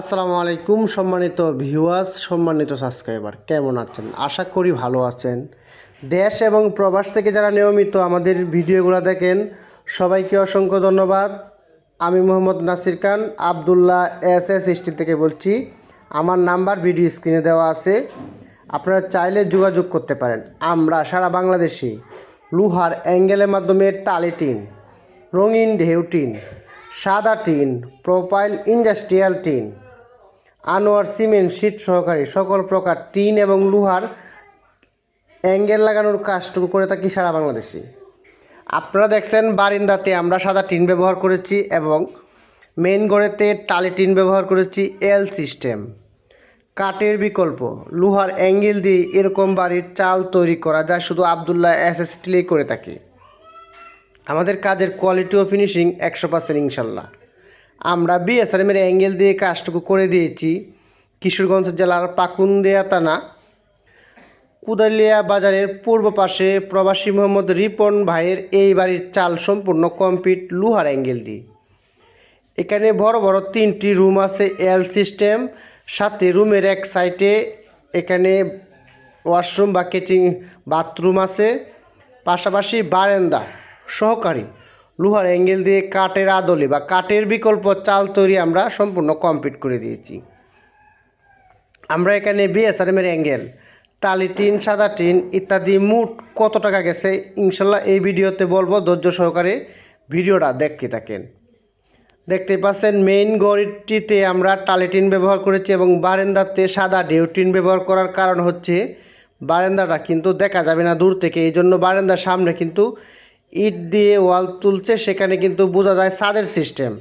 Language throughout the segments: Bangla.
আসসালামু আলাইকুম, সম্মানিত ভিউয়ার্স সম্মানিত সাবস্ক্রাইবার কেমন আছেন? আশা করি ভালো আছেন। দেশ এবং প্রবাস থেকে যারা নিয়মিত আমাদের ভিডিওগুলো দেখেন, সবাইকে অসংখ্য ধন্যবাদ। আমি Mohammad Nasir Khan, Abdullah S S steel থেকে বলছি। আমার নাম্বার ভিডিও স্ক্রিনে দেওয়া আছে। আপনারা চাইলে যোগাযোগ করতে পারেন। আমরা সারা বাংলাদেশে লুহার অ্যাঙ্গেলের মাধ্যমে টালি টিন, রঙিন ঢেউ টিন, সাদা tin profile industrial tin Anwar cement, sheet সহকারী, সকল প্রকার টিন এবং লোহার অ্যাঙ্গেল লাগানোর কাজটুকু করে থাকি সারা বাংলাদেশে। আপনারা দেখছেন বারিন্দাতে আমরা সাদা টিন ব্যবহার করেছি এবং মেন গড়েতে টালি টিন ব্যবহার করেছি এল সিস্টেম। কাঠের বিকল্প, লোহার অ্যাঙ্গেল দিয়ে এরকম বাড়ির চাল তৈরি করা যায় শুধু আবদুল্লাহ এস এস করে থাকি। আমাদের কাজের কোয়ালিটি ও ফিনিশিং একশো পার্সেন্ট ইনশাল্লাহ। আমরা বিএসআরএমের অ্যাঙ্গেল দিয়ে কাজটুকু করে দিয়েছি। কিশোরগঞ্জ জেলার পাকুন্দিয়া থানা কুদালিয়া বাজারের পূর্ব পাশে প্রবাসী মোহাম্মদ রিপন ভাইয়ের এই বাড়ির চাল সম্পূর্ণ কমপ্লিট লোহার অ্যাঙ্গেল দিয়ে। এখানে বড় বড় তিনটি রুম আছে এল সিস্টেম সাথে রুমের এক সাইডে এখানে ওয়াশরুম বা কিচিং বাথরুম আছে, পাশাপাশি বারান্দা সহকারী। লোহার অ্যাঙ্গেল দিয়ে কাঠের আদলে বা কাঠের বিকল্প চাল তৈরি আমরা সম্পূর্ণ কমপ্লিট করে দিয়েছি। আমরা এখানে বিএসআরএমের অ্যাঙ্গেল, টালি টিন, সাদা টিন ইত্যাদি মোট কত টাকা গেছে? ইনশাল্লাহ এই ভিডিওতে বলব, ধৈর্য সহকারে ভিডিওটা দেখতে থাকেন। দেখতে পাচ্ছেন মেইন গড়িটিতে আমরা টালি টিন ব্যবহার করেছি এবং বারান্দাতে সাদা ঢেউ টিন ব্যবহার করার কারণ হচ্ছে বারান্দাটা কিন্তু দেখা যাবে না দূর থেকে এই জন্য বারান্দার সামনে কিন্তু ইট দিয়ে ওয়াল তুলছে, সেখানে কিন্তু বোঝা যায় ছাদের সিস্টেম।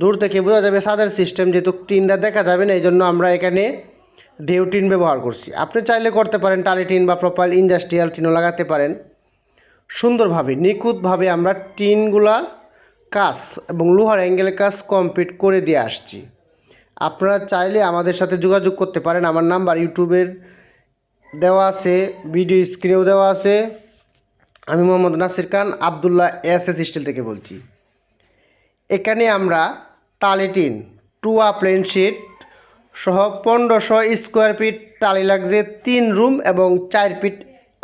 দূর থেকে বোঝা যাবে ছাদের সিস্টেম যেহেতু টিনটা দেখা যাবে না এই জন্য আমরা এখানে ঢেউ টিন ব্যবহার করছি। আপনি চাইলে করতে পারেন, টালি টিন বা প্রোপাইল ইন্ডাস্ট্রিয়াল টিনও লাগাতে পারেন। সুন্দরভাবে, নিখুঁতভাবে আমরা টিনগুলা কাজ এবং লোহার অ্যাঙ্গেলের কাজ কমপ্লিট করে দিয়ে আসছি। আপনারা চাইলে আমাদের সাথে যোগাযোগ করতে পারেন, আমার নাম্বার ইউটিউবের দেওয়া আছে, ভিডিও স্ক্রিনেও দেওয়া আছে। আমি Mohammad Nasir Khan Abdullah S S steel থেকে বলছি। এখানে আমরা টালিটিন টুয়া প্লেন শিট সহ পনেরোশো স্কোয়ার ফিট টালি লাগছে, তিন রুম এবং চার ফিট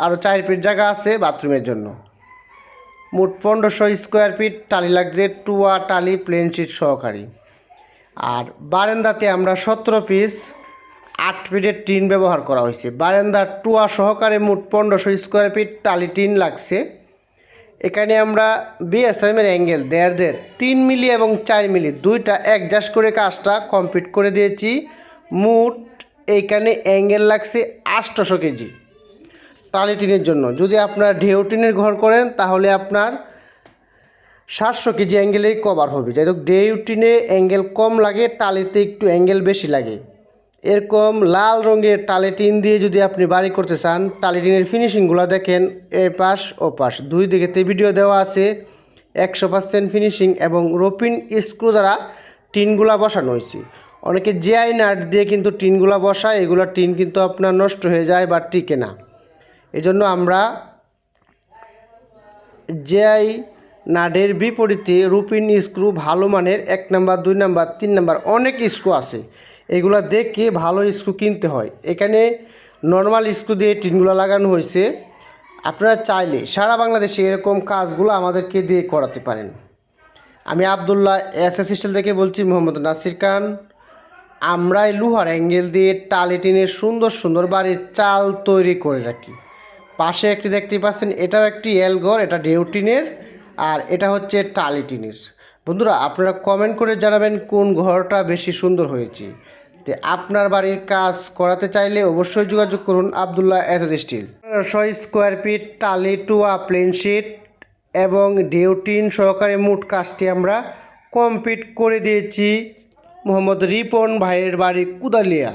আরও চার ফিট জায়গা আছে বাথরুমের জন্য। মোট পনেরোশো স্কোয়ার ফিট টালি লাগছে, টুয়া টালি প্লেন শিট সহকারী। আর বারান্দাতে আমরা সতেরো পিস আট ফিটের টিন ব্যবহার করা হয়েছে। বারান্দার টুয়া সহকারে মোট পনেরোশো স্কোয়ার ফিট টালি টিন লাগছে। এখানে আমরা বিএসএমের অ্যাঙ্গেল দেড় দেড়, তিন মিলি এবং চার মিলি, দুইটা অ্যাডজাস্ট করে কাজটা কমপ্লিট করে দিয়েছি। মোট এইখানে অ্যাঙ্গেল লাগছে আটশোশো কেজি টালি টিনের জন্য। যদি আপনার ঢেউ টিনের ঘর করেন, তাহলে আপনার সাতশো কেজি অ্যাঙ্গেলেই কভার হবে। যাই হোক, ঢেউ টিনে অ্যাঙ্গেল কম লাগে, টালিতে একটু অ্যাঙ্গেল বেশি লাগে। এরকম লাল রঙের টালি টিন দিয়ে যদি আপনি বাড়ি করতে চান, টালি টিনের ফিনিশিংগুলো দেখেন এ পাশ, ও পাশ। দুই দিকেতে ভিডিও দেওয়া আছে, একশো পার্সেন্ট ফিনিশিং এবং রোপিন স্ক্রু দ্বারা টিনগুলা বসানো হয়েছে। অনেকে জিআই নাট দিয়ে কিন্তু টিনগুলা বসায়, এগুলো টিন কিন্তু আপনার নষ্ট হয়ে যায় বা টিকে না। এজন্য আমরা জেআই নাডের বিপরীতে রুপিন স্ক্রু ভালো মানের এক নাম্বার, দুই নাম্বার, তিন নাম্বার অনেক স্ক্রু আছে। এগুলো দেখে ভালো স্ক্রু কিনতে হয়। এখানে নর্মাল স্ক্রু দিয়ে টিনগুলো লাগানো হয়েছে। আপনারা চাইলে সারা বাংলাদেশে এরকম কাজগুলো আমাদেরকে দিয়ে করাতে পারেন। আমি আবদুল্লাহ এস এস থেকে বলছি, মোহাম্মদ নাসির খান। আমরাই লোহার অ্যাঙ্গেল দিয়ে টালি টিনের সুন্দর সুন্দর বাড়ির চাল তৈরি করে রাখি। পাশে একটি দেখতে পাচ্ছেন, এটাও একটি এলঘর এটা ডেউটিনের আর এটা হচ্ছে টালি টিনের। বন্ধুরা, আপনারা কমেন্ট করে জানাবেন কোন ঘরটা বেশি সুন্দর হয়েছে। তো আপনার বাড়ির কাজ করাতে চাইলে অবশ্যই যোগাযোগ করুন আবদুল্লাহ এস স্টিল। ছয় স্কোয়ার ফিট টালি টুয়া প্লেন শিট এবং ডেউটিন সহকারে মোট কাজটি আমরা কমপ্লিট করে দিয়েছি। মোহাম্মদ রিপন ভাইয়ের বাড়ি কুদালিয়া।